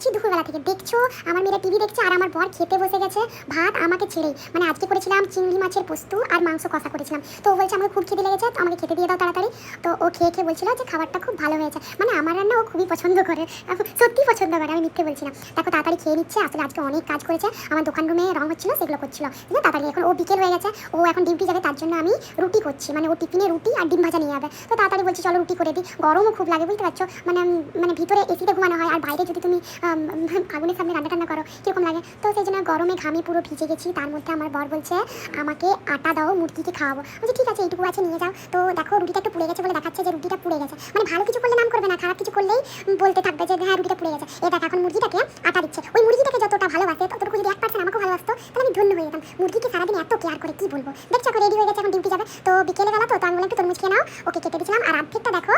করছি দুপুরবেলা থেকে। দেখছ? আমার মেয়েরা টিভি দেখছে আর আমার বর খেতে বসে গেছে। ভাত আমাকে ছেড়েই। মানে আজকে করেছিলাম চিংড়ি মাছের পোস্ত আর মাংস কষা করেছিলাম। তো ও বলছে, আমাকে খুব খেতে লেগেছে, তো আমাকে খেতে দিয়ে দাও তাড়াতাড়ি। তো ও খেয়ে খেয়ে বলছিল যে, খাবারটা খুব ভালো হয়েছে। মানে আমার রান্না ও খুবই পছন্দ করে। সত্যি পছন্দ করে, আমি মিথ্যে বলছি না। দেখো, তাড়াতাড়ি খেয়ে নিচ্ছে। আসলে আজকে অনেক কাজ করেছে। আমার দোকান রুমে রং হচ্ছিল, সেগুলো করছিল। বুঝলে তাড়াতাড়ি এখন ও বিকেল হয়ে গেছে। ও এখন ডিউটি যাবে, তার জন্য আমি রুটি করছি। মানে ও টিফিনে রুটি আর ডিম ভাজা নিয়ে যাবে। তো তাড়াতাড়ি বলছি, চলো রুটি করে দিই। গরমও খুব লাগে, বুঝতে পারছ? মানে মানে ভিতরে এসিতে ঘুমানো হয় আর বাইরে যদি তুমি আগুনের সামনে রান্না টান্না করো, কীরকম লাগে? তো সেই জন্য গরমে ঘামে পুরো ভিজে গেছি। তার মধ্যে আমার বর বলছে, আমাকে আটা দাও, মুরগিকে খাওয়াবো। বলছি, ঠিক আছে, এইটুকু আছে, নিয়ে যাও। তো দেখো, রুটিটা একটু পুড়ে গেছে বলে দেখাচ্ছে যে রুটিটা পুড়ে গেছে। মানে ভালো কিছু করলে নাম করবে না, খারাপ কিছু করলেই বলতে থাকবে যে হ্যাঁ রুটিটা পুড়ে গেছে। এ দেখ, এখন মুরগিটাকে আটা দিচ্ছে ওই মুরগিটাকে যতটা ভালোবাসে ততটুকু যদি এক পার্সেন্ট আমাকে ভালোবাসতো তাহলে আমি ধন্য হয়ে মুরগিকে সারাদিন এত কেয়ার করে, কি বলব? দেখছ রেডি হয়ে গেছে, এখন ডিউটি যাবে। তো বিকেলে বেলা তো তো আমি বললাম একটু তরমুজ খেয়ে নাও। ওকে কেটে দিয়েছিলাম। আর অর্ধেকটা দেখো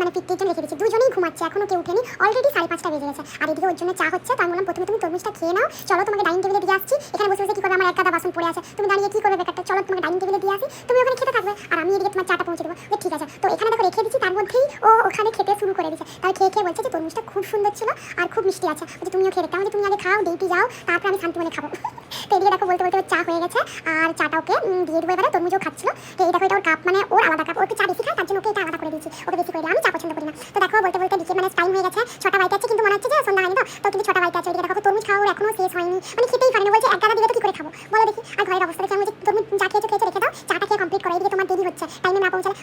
মানে পিটির জন্য রেখে দিচ্ছি দুজনেই ঘুমাচ্ছে, এখনও কেউ উঠেনি অলরেডি সাড়ে পাঁচটা বেজে গেছে। আর এদিকে ওর জন্য চা হচ্ছে, তো আমি বললাম, প্রথমে তুমি তরমুজটা খেয়ে নাও। চলো, তোমাকে ডাইনিং টেবিলে দিয়ে আসছি। এখানে বসে বসে কি করবে? আমার এক গাদা বাসন পড়ে আছে। তুমি দাঁড়িয়ে কি করবে বেকারটা চলো, তোমাকে ডাইনিং টেবিলে দিয়ে আসি। তুমি ওখানে খেতে থাকবে। আর আমি এদিকে তোমার চাটা পৌঁছে দেবো। যে ঠিক আছে। তো এখানে দেখো, রেখে দিচ্ছি তার মধ্যেই ও ওখানে খেতে শুরু করে দিচ্ছে তাই খেয়ে খেয়ে বলছে যে, তরমুজটা খুব সুন্দর ছিল আর খুব মিষ্টি আছে। তুমিও খেয়ে দেখতে তুমি আগে খাও, ডিউটি যাও। তারপর আমি শান্তি মনে খাব। তো এদিকে দেখো, বলতে বলতে চা হয়ে গেছে। আর চাটা ওকে দিয়ে দেবো এবারে। তরমুজও খাচ্ছিল। তো এই দেখো, এটা ওর কাপ মানে ওর আলাদা কাপ ওকে চা বেশি খায়, তার জন্য ওকে এটা আলাদা করে দিয়েছি। ওকে বেশি করে আমি চা পছন্দ করি না। তো দেখো, বলতে বলতে দিকে মানে টাইম হয়ে গেছে। ছটা বাইতে আছে, কিন্তু মনে হচ্ছে যে সন্ধ্যা হয়নি তো। তো কিন্তু ছটা বাইতে আছে দেখো, তরমুজ খাওয়া ওর এখনও শেষ হয়নি। মানে খেতেই পারে না বলছে, এক গাদা দিলে তো কি করে খাব? বলো দেখি। আর ঘরের অবস্থা দেখে আমি যে তরমুজ যা খেয়েছো খেয়েছো, রেখে দাও। চাটা খেয়ে কমপ্লিট করে। এদিকে তোমার দেরি হচ্ছে। টাইমে না পৌঁছালে।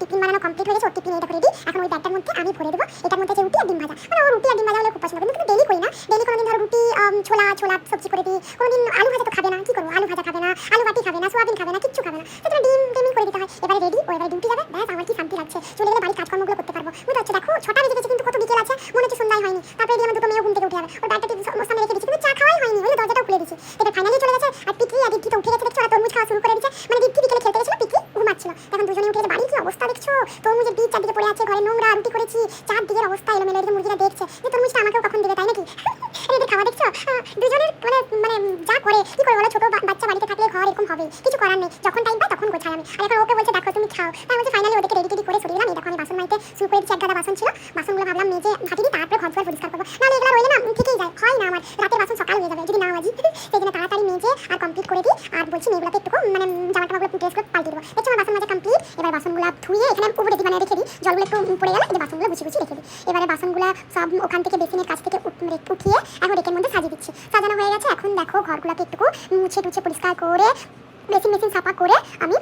টিফিন বানানো কমপ্লিট হয়ে গেছে, ওর টিফিন এটা রেডি এখন ওই ব্যাগটার মধ্যে আমি ভরে দেবো। এটার মধ্যে আছে রুটি আর ডিম ভাজা। মানে ও রুটি আর ডিম ভাজা হলে খুব পছন্দ কিন্তু ডেলি করি না। ডেলি কোনোদিন ধরো রুটি ছোলা ছোলা, সবজি করে দিই। কোনোদিন আলু ভাজা তো খাবে না, কি করব? আলু ভাজা খাবে না, আলু বাটি খাবে না, সোয়াবিন খাবে না, কিচ্ছু খাবে না। সেজন্য ডিম ডিমই করে দিতে হয়। এবারে রেডি ও এবারে ডিউটি যাবে। ব্যাস, আমার কি শান্তি লাগছে? চলে গেলে বাড়ির কাজকর্মগুলো করতে পারব। বুঝতে পারছ? দেখো, ছটা বেজে গেছে, কিন্তু কত বিকেল আছে? মনে হচ্ছে সন্ধ্যায় হয়নি। তারপরে আমার দুটো মেয়েও ঘুম থেকে উঠে যাবে। ওর ব্যাগটা সামনে রেখে দিচ্ছি কিন্তু চা খাওয়াই হয়নি। ওই দরজাটাও খুলে দিচ্ছি এবার ফাইনালি চলে গেছে, আর পিকরি আর উঠে গেছে, দেখছ? আর তরমুজ খাওয়া শুরু করে দিচ্ছে মানে দেখছে? যে তরমুজটা আমাকেও কখন দেবে, তাই নাকি? এদের খাওয়া দেখছ? দুজনের মানে মানে যা করে, কি করে বলো? ছোট বাচ্চা বাড়িতে থাকলে ঘর এরকম হবে, কিছু করার নেই। যখন টাইম পাই তখন গোছাই আমি। আর এখন ওকে বলছে, দেখো, তুমি খাও। তাই বলছে ফাইনালি ওদেরকে রেডি টেডি করে সরিয়ে দিলাম। এই দেখো, আমি বাসন মাইতে শুরু করে দিচ্ছি, এক গাদা বাসন ছিল। বাসনগুলো ভাবলাম মেজে ভাটি তারপরে ঘর দুয়ার পরিষ্কার করব। নাহলে এগুলো রইলে না থেকেই যায়। হয় বাসনগুলো এখানে এখানে উপরে মানে রেখে দিই। জলগুলো একটু পড়ে গেলে, এই বাসনগুলো গুছিয়ে গুছিয়ে রেখে দিই। এবারে বাসনগুলো সব ওখান থেকে বেসিনের কাছ থেকে উঠিয়ে এখন রেকের মধ্যে সাজিয়ে দিচ্ছি। সাজানো হয়ে গেছে, এখন দেখো ঘরগুলোকে একটু মুছে টুছে পরিষ্কার করে বেসিন মেশিন সাফা করে আমি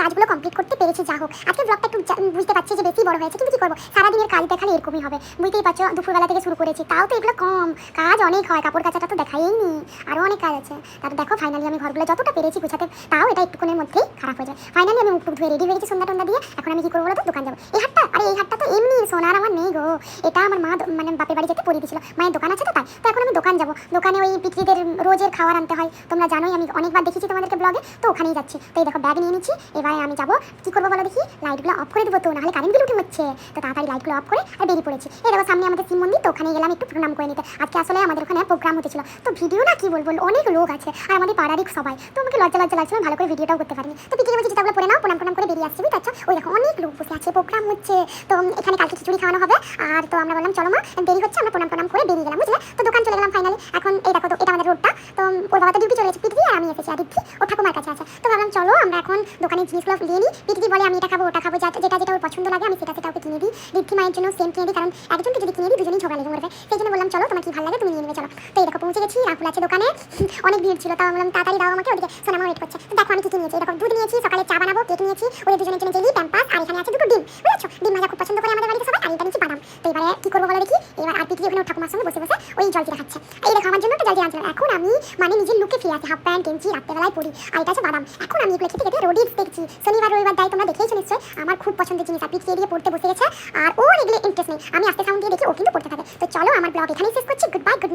কাজগুলো কমপ্লিট করতে পেরেছি, যা হোক। আজকে ব্লগটা একটু বুঝতে পারছি যে বেশি বড় হয়েছে। কিন্তু কি করব? সারাদিনের কাজ দেখালে এরকমই হবে। বুঝতেই পারছ, দুপুরবেলা থেকে শুরু করেছি। তাও তো এগুলো কম। কাজ অনেক হয়। কাপড় কাচাটা তো দেখাই নি। আরও অনেক কাজ আছে। তারপর দেখো ফাইনালি আমি ঘরগুলো যতটা পেরেছি গুছাতে, তাও এটা একটুক্ষণের মধ্যেই খারাপ হয়ে যায়। ফাইনালি আমি মুখ ধুয়ে রেডি হয়ে গেছি সন্ধ্যা টন্দা দিয়ে। এখন আমি কি করব তো দোকান যাব। এই হাটটা? আরে এই হাটটা তো এমনি সোনার আমার নেই গো। এটা আমার মা মানে বাপের বাড়ি যেতে পরিয়ে দিয়েছিল মায়ের দোকান আছে তো তাই। তো এখন দোকান যাব। দোকানে ওই পিতৃদের রোজের খাবার আনতে হয়। তোমরা জানোই, আমি অনেকবার দেখেছি তোমাদেরকে ব্লগে তো ওখানেই যাচ্ছি। তো এই দেখো ব্যাগ নিয়ে নিচ্ছি। এবারে আমি যাব। কি করব বলো দেখি? লাইটগুলো অফ করে দেবো তো, নাহলে কারেন্ট বিল উঠে হচ্ছে তো তাড়াতাড়ি লাইটগুলো অফ করে আর বেরিয়ে পড়েছি। এই দেখো, সামনে আমাদের শিব মন্দির। তো ওখানে গেলাম একটু প্রণাম করে নিতে। আজকে আসলে আমাদের ওখানে প্রোগ্রাম হতেছিল। তো ভিডিও না কি বলব, অনেক লোক আছে। আর আমাদের পাড়ারই সবাই। তো আমাকে লজ্জা লজ্জা লাগছিল, ভালো করে ভিডিওটাও করতে পারিনি। তো পিকিয়ে বলছি জুতাগুলো পরে নাও, প্রণাম প্রণাম করে বেরিয়ে আসছি, বুঝতে পারছ? ওই দেখো, অনেক লোক বসে আছে প্রোগ্রাম হচ্ছে। তো এখানে কালকে খিচুড়ি খাওয়ানো হবে। আর তো আমরা বললাম, চলো মা, দেরি হচ্ছে, আমরা প্রণাম প্রণাম করে বেরিয়ে গেলাম, বুঝলে? তো দোকান চলে গেলাম ফাইনালি এখন এই দেখো তো, এটা আমাদের রোডটা তো ওর বাবা তো ডিউটি চলে গেছে পিটি আর আমি এসেছি দিদি ও ঠাকুমার কাছে আছে। তো ভাবলাম, চলো আমরা এখন দোকানের জিনিসগুলো নিয়ে নিই। পিটি বলে, আমি এটা খাব, ওটা খাব যেটা যেটা ওর পছন্দ লাগে, আমি সেটা সেটা ওকে কিনে দিই। দিদি মায়ের জন্য সেম কিনে দিই, কারণ একজনকে যদি কিনে দিই, দুজনেই ঝগড়া লেগে মরবে। সেই জন্য বললাম, চলো, তোমার কি ভালো লাগে, তুমি নিয়ে নেবে, চলো। তো এই দেখো, পৌঁছে গেছি, রাহুল আছে দোকানে। অনেক ভিড় ছিল, তাও বললাম, তাড়াতাড়ি দাও আমাকে, ওদিকে সোনামা ওয়েট করছে। তো দেখো, আমি কি নিয়েছি দেখো, দুধ নিয়েছি, সকালে চা বানাবো কেক নিয়েছি, ওদের দুজনের জন্য জেলি, প্যাম্পাস, আর এখানে আছে দুটো ডিম, বুঝেছ? ডিম ভাজা খুব পছন্দ করে আমাদের বাড়িতে সবাই, আর এটা নিচ্ছি বাদাম। তো এবারে কি করব বলো দেখি? আর ওখানে ঠাকুমার সঙ্গে বসে বসে ওই জলজিরা খাচ্ছে। এই দেখো, আমার জন্য একটা জলজিরা আনছিল এখন আমি মানে নিজের লুকে ফিরে আসি হাফ প্যান্ট, গেঞ্জি, রাত্রেবেলায় পড়ি আর এটা আছে বাদাম। এখন আমি এগুলো খেতে খেতে রোডিক্স দেখছি। শনিবার, রবিবার, যাই তোমরা দেখেইছো নিশ্চয়ই, আমার খুব পছন্দের জিনিস। আর পিছিয়ে দিয়ে পড়তে বসে গেছে, আর ওর এগুলো ইন্টারেস্ট নেই। আমি আস্তে সাউন্ড দিয়ে দেখি, ও কিন্তু পড়তে থাকে। তো চলো, আমার ব্লগ এখানেই শেষ করছি। Good bye good